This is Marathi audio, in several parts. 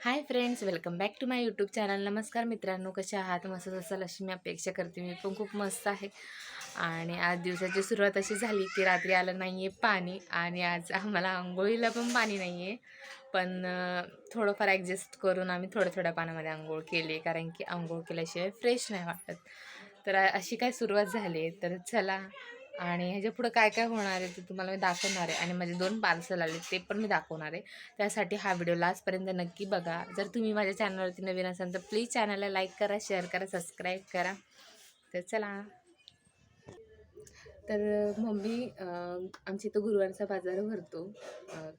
Hi friends welcome back to my YouTube channel. नमस्कार मित्रांनो कसे आहात? मस्त असाल अशी मी अपेक्षा करते. मी पण खूप मस्त आहे. आणि आज दिवसाची सुरुवात अशी झाली की रात्री आलं नाही आहे पाणी आणि आज आम्हाला आंघोळीला पण पाणी नाही आहे पण थोडंफार ॲडजस्ट करून आम्ही थोड्या थोड्या पाण्यामध्ये आंघोळ केली कारण की आंघोळ केल्याशिवाय फ्रेश नाही वाटत. तर अशी काय सुरुवात झाली तर चला आणि ह्याच्या पुढं काय काय होणार आहे ते तुम्हाला मी दाखवणार आहे. आणि माझे दोन पार्सल आले ते पण मी दाखवणार आहे. त्यासाठी हा व्हिडिओ लास्टपर्यंत नक्की बघा. जर तुम्ही माझ्या चॅनलवरती नवीन असाल तर प्लीज चॅनलला लाईक करा शेअर करा सबस्क्राईब करा. तर चला. तर मम्मी आमच्या इथं गुरुवारचा बाजार भरतो.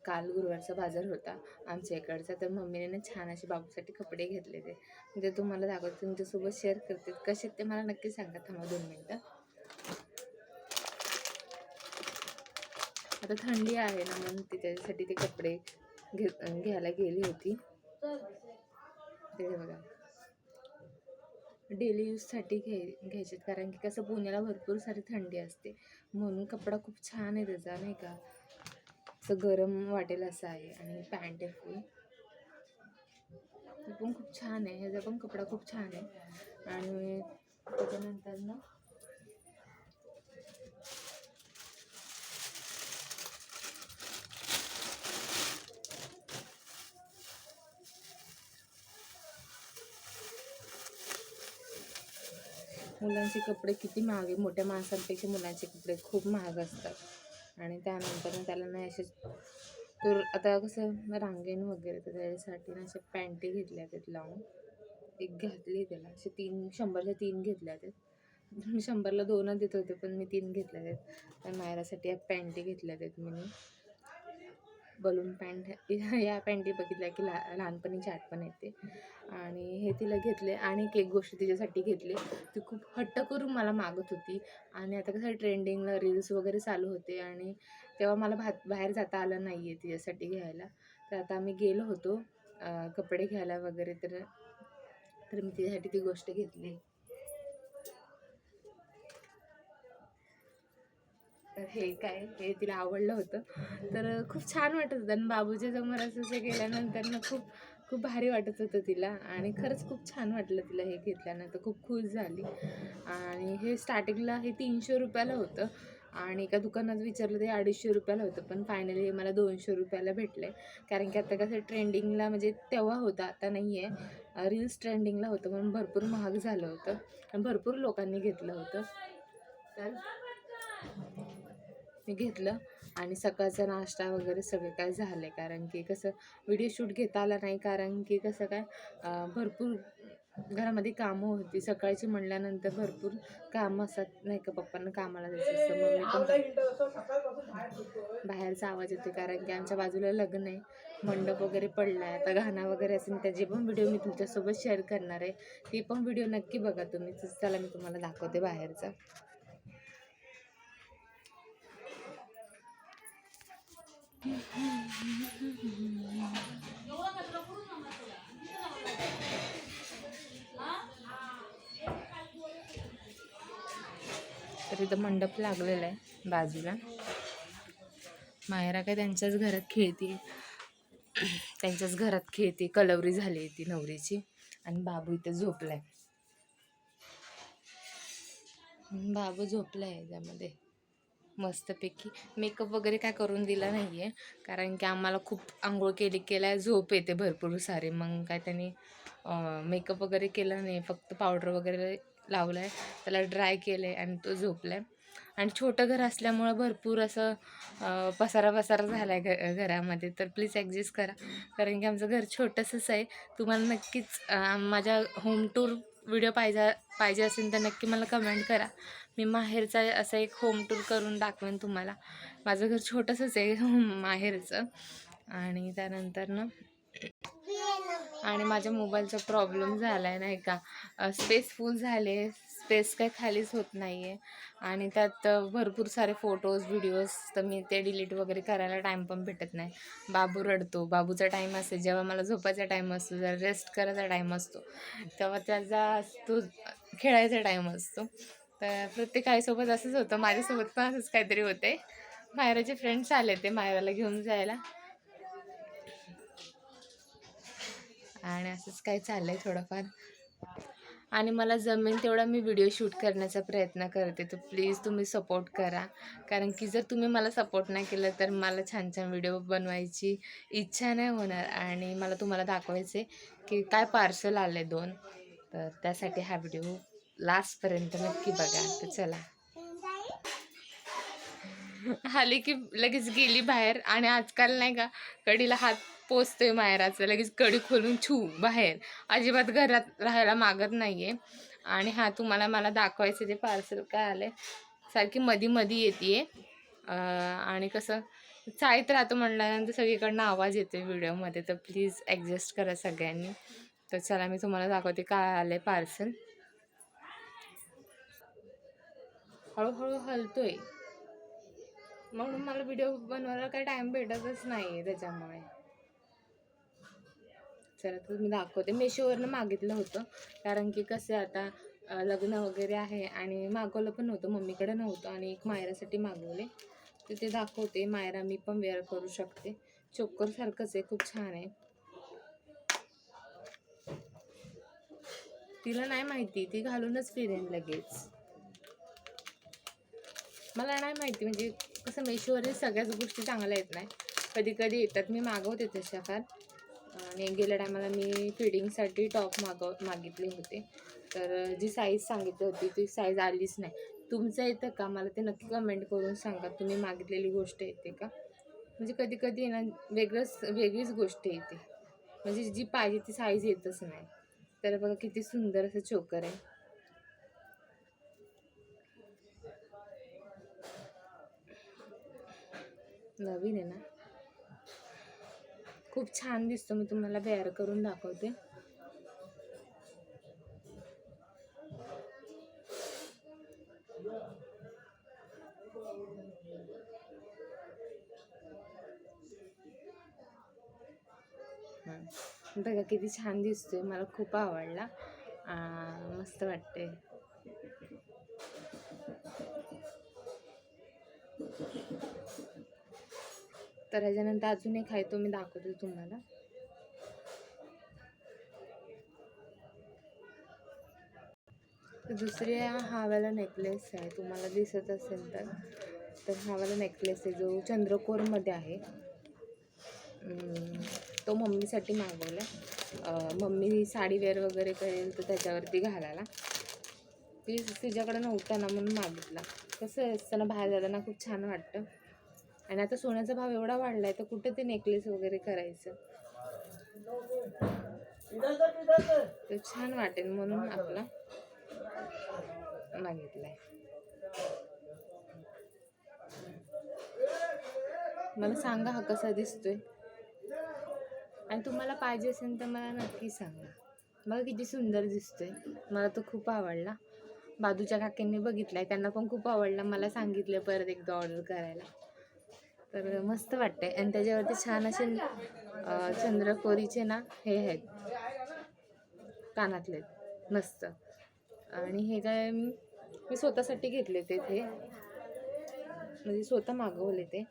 काल गुरुवारचा बाजार होता आमच्या इकडचा. तर मम्मीने ना छान असे बाबूसाठी कपडे घेतले ते म्हणजे तुम्हाला दाखवते तुमच्यासोबत शेअर करते. कसे ते मला नक्की सांगा. थांबा दोन मिनटं. आता थंडी आहे ना म्हणून ती त्याच्यासाठी ते कपडे घे घ्यायला गेली होती. ते बघा. डेली यूजसाठी घे घ्यायचे कारण की कसं पुण्याला भरपूर सारी थंडी असते. म्हणून कपडा खूप छान आहे त्याचा नाही का? असं गरम वाटेल असं आहे. आणि पॅन्ट आहे फुल पण खूप छान आहे. ह्याचा पण कपडा खूप छान आहे. आणि त्याच्यानंतर ना मुलांचे कपडे किती महाग मोठ्या माणसांपेक्षा मुलांचे कपडे खूप महाग असतात. आणि त्यानंतर त्याला नाही असे तर आता कसं रांगेण वगैरे तर त्याच्यासाठी ना अशा पॅन्टी घेतल्या आहेत लावून. एक घातली त्याला. असे तीन शंभरच्या तीन घेतल्या आहेत. मी शंभरला दोनच देत होते पण मी तीन घेतल्या आहेत. त्या मायरासाठी या पॅन्टी घेतल्या आहेत मी. बलून पॅन्ट या पॅन्टी बघितल्या की ला लहानपणीची आठवण येते. आणि हे तिला घेतले आणि एक गोष्ट तिच्यासाठी घेतली. ती खूप हट्ट करून मला मागत होती. आणि आता कसं ट्रेंडिंगला रील्स वगैरे चालू होते आणि तेव्हा मला भा बाहेर जाता आलं नाही आहे तिच्यासाठी घ्यायला. तर आता आम्ही गेलो होतो कपडे घ्यायला वगैरे तर तर मी तिच्यासाठी ती गोष्ट घेतली. तर हे काय हे तिला आवडलं होतं. तर खूप छान वाटत होतं. आणि बाबूच्या समोर असं असं गेल्यानंतर ना खूप खूप भारी वाटत होतं तिला. आणि खरंच खूप छान वाटलं तिला हे घेतल्यानंतर. खूप खुश झाली. आणि हे स्टार्टिंगला हे तीनशे रुपयाला होतं. आणि एका दुकानात विचारलं ते अडीचशे रुपयाला होतं. पण फायनली हे मला दोनशे रुपयाला भेटलं. आहे कारण की आता कसं ट्रेंडिंगला म्हणजे तेव्हा होतं आता नाही आहे. रील्स ट्रेंडिंगला होतं म्हणून भरपूर महाग झालं होतं. आणि भरपूर लोकांनी घेतलं होतं. तर मी घेतलं आणि सकाळचा नाश्ता वगैरे सगळं काय झालं आहे कारण की कसं व्हिडिओ शूट घेता आला नाही. कारण की कसं काय भरपूर घरामध्ये कामं होती. सकाळची म्हणल्यानंतर भरपूर कामं असतात. नाही का पप्पांना कामाला जायचं असतं. पण बाहेरचा आवाज येतो कारण की आमच्या बाजूला लग्न आहे. मंडप वगैरे पडला आहे आता गाणं वगैरे असेल त्याचे पण व्हिडिओ मी तुमच्यासोबत शेअर करणार आहे ते पण व्हिडिओ नक्की बघा तुम्ही. चला मी तुम्हाला दाखवते बाहेरचा. तर इथं मंडप लागलेला आहे बाजूला. मायरा काय त्यांच्याच घरात खेळते. त्यांच्याच घरात खेळते. कलवरी झाली ती नवरीची. आणि बाबू इथं झोपलाय. बाबू झोपलाय त्यामध्ये. मस्तपैकी. मेकअप वगैरे काय करून दिला नाही आहे कारण की आम्हाला खूप आंघोळ केली केल्या झोप येते भरपूर सारे. मग काय त्यांनी मेकअप वगैरे केला नाही. फक्त पावडर वगैरे लावला आहे त्याला ड्राय केलं आहे आणि तो झोपला आहे आणि छोटं घर असल्यामुळं भरपूर असं पसारा पसारा झाला आहे घ घरामध्ये. तर प्लीज ॲडजस्ट करा. कारण की आमचं घर छोटंसंच आहे. तुम्हाला नक्कीच माझ्या होम टूर व्हिडिओ पाहिजे पाहिजे असेल तर नक्की मला कमेंट करा. मी माहेरचा असा एक होम टूर करून दाखवेन तुम्हाला. माझं घर छोटंसंच आहे माहेरचं. आणि त्यानंतर ना आणि माझ्या मोबाईलचा प्रॉब्लेम झाला आहे नाही का. स्पेस फुल झाले स्पेस काही खालीच होत नाही आहे आणि त्यात भरपूर सारे फोटोज व्हिडिओज तर मी ते डिलीट वगैरे करायला टाईम पण भेटत नाही. बाबू रडतो. बाबूचा टाईम असते. जेव्हा मला झोपायचा टाईम असतो जर रेस्ट करायचा टाईम असतो तेव्हा त्याचा तो खेळायचा टाईम असतो. तर प्रत्येक आईसोबत असंच होतं. माझ्यासोबत पण असंच काहीतरी होते. मायराचे फ्रेंड्स आले ते मायराला घेऊन जायला. आणि असंच काही चाललं आहे थोडंफार. आणि मला जमेल तेवढा मी व्हिडिओ शूट करण्याचा प्रयत्न करते. तर प्लीज तुम्ही सपोर्ट करा. कारण की जर तुम्ही मला सपोर्ट नाही केलं तर मला छान छान व्हिडिओ बनवायची इच्छा नाही होणार. आणि मला तुम्हाला दाखवायचे की काय पार्सल आले दोन. तर त्यासाठी हा व्हिडिओ लास्टपर्यंत नक्की बघा. तर चला. आली की लगेच गेली बाहेर. आणि आजकाल नाही का कडीला हात पोचतोय माहेराचा. लगेच कडी खोलून छू बाहेर. अजिबात घरात राहायला मागत नाही आहे आणि हा तुम्हाला मला दाखवायचं ते पार्सल काय आलं आहे सारखी मधी मधी येते आणि कसं चाळीत राहतो म्हणल्यानंतर सगळीकडनं आवाज येतो व्हिडिओमध्ये. तर प्लीज ॲडजस्ट करा सगळ्यांनी. तर चला मी तुम्हाला दाखवते काय आलंय पार्सल हळूहळू हलतोय. म्हणून मला व्हिडिओ बनवायला काही टाइम भेटतच नाही आहे त्याच्यामुळे. चला तर मी दाखवते. मेशोवरनं मागितलं होतं. कारण की कसं आता लग्न वगैरे आहे आणि मागवलं पण नव्हतं. मम्मीकडे नव्हतं आणि एक मायरासाठी मागवले. तर ते दाखवते. मायरा मी पण वेअर करू शकते. चोकरसारखंच आहे. खूप छान आहे. तिला नाही माहिती. ती घालूनच फिरेन लगेच. मला नाही माहिती. म्हणजे कसं मेशोवरील सगळ्याच गोष्टी चांगल्या येत नाही. कधी कधी येतात. मी मागवते तशा फार. आणि गेल्या टायमाला मी फिडिंगसाठी टॉप मागव मागितले होते. तर जी साईज सांगितली होती ती साईज आलीच नाही. तुमचं येतं का? मला ते नक्की कमेंट करून सांगा. तुम्ही मागितलेली गोष्ट येते का? म्हणजे कधी कधी ना वेगळंच वेगळीच गोष्ट येते. म्हणजे जी पाहिजे ती साईज येतच नाही. तर बघा किती सुंदर असं चोकर आहे. नवीन आहे ना? खूप छान दिसतो मी तुम्हाला तयार करून दाखवते. बघा किती छान दिसतोय मला खूप आवडला. मस्त वाटते तर ह्याच्यानंतर अजून एक आहे तो मी दाखवतो तुम्हाला. दुसरी हावाला नेकलेस आहे तुम्हाला दिसत असेल तर. तर हावाला नेकलेस आहे जो चंद्रकोरमध्ये आहे. तो मम्मीसाठी मागवला मम्मी साडी वेअर वगैरे करेल तर त्याच्यावरती घालायला. ती तिच्याकडे नव्हता ना म्हणून मागितला. कसं असताना बाहेर जाताना खूप छान वाटतं. आणि आता सोन्याचा भाव एवढा वाढला आहे तर कुठे ते नेकलेस वगैरे करायचं? तर छान वाटेल म्हणून आपला मागितलाय. मला सांगा हा कसा दिसतोय? आणि तुम्हाला पाहिजे असेल तर मला नक्की सांगा. बघा किती सुंदर दिसतोय. मला तो खूप आवडला. बाजूच्या काकींनी बघितलाय त्यांना पण खूप आवडला मला सांगितलं परत एकदा ऑर्डर करायला. तर मस्त वाटते आणि त्याच्यावरती छान असे चंद्रकोरीचे ना हे आहेत. कानातले मस्त. आणि हे काय मी मी स्वतःसाठी घेतले ते ते. म्हणजे स्वतः मागवले ते.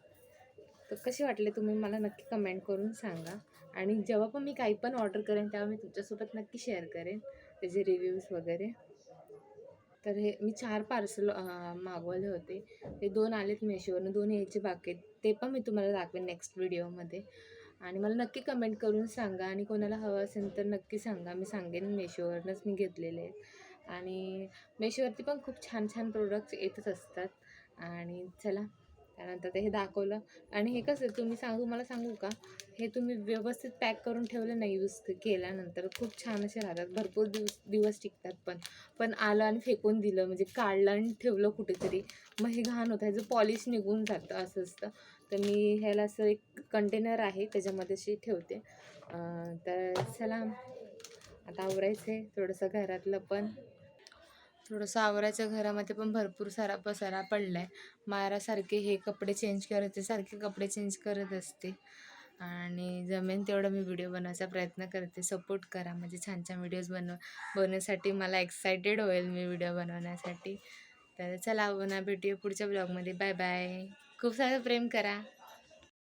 तर कसे वाटले तुम्ही मला नक्की कमेंट करून सांगा. आणि जेव्हा पण मी काही पण ऑर्डर करेन तेव्हा मी तुमच्यासोबत नक्की शेअर करेन. त्याचे रिव्ह्यूज वगैरे. तर हे मी चार पार्सल मागवले होते. ते दोन आलेत मेशोवरनं दोन यायचे बाकी आहेत. ते पण मी तुम्हाला दाखवेन नेक्स्ट व्हिडिओमध्ये आणि मला नक्की कमेंट करून सांगा आणि कोणाला हवं असेल तर नक्की सांगा. मी सांगेन मेशोवरनंच मी घेतलेले आहेत. आणि मेशोवरती पण खूप छान छान प्रोडक्ट्स येतच असतात. आणि चला त्यानंतर ते हे दाखवलं. आणि हे कसं तुम्ही सांगू मला सांगू का? हे तुम्ही व्यवस्थित पॅक करून ठेवलं नाही यूज केल्यानंतर. खूप छान असे राहतात. भरपूर दिवस दिवस टिकतात पण. पण आलं आणि फेकून दिलं म्हणजे काढलं आणि ठेवलं कुठेतरी. मग हे घाण होतं. ह्याचं पॉलिश निघून जातं असं असतं. तर मी ह्याला असं एक कंटेनर आहे त्याच्यामध्ये अशी ठेवते. तर चला. आता आवरायचं आहे थोडंसं घरातलं पण. थोडंसं आवरायचं घरामध्ये पण भरपूर सारा पसारा पडला आहे मारासारखे हे कपडे चेंज करायचे सारखे कपडे चेंज करत असते. आणि जमेन तेवढं मी व्हिडिओ बनवायचा प्रयत्न करते. सपोर्ट करा. म्हणजे छान छान व्हिडिओज बनव बनवण्यासाठी मला एक्सायटेड होईल मी व्हिडिओ बनवण्यासाठी. तर चला पुन्हा भेटूया पुढच्या ब्लॉगमध्ये बाय बाय खूप सारं प्रेम करा.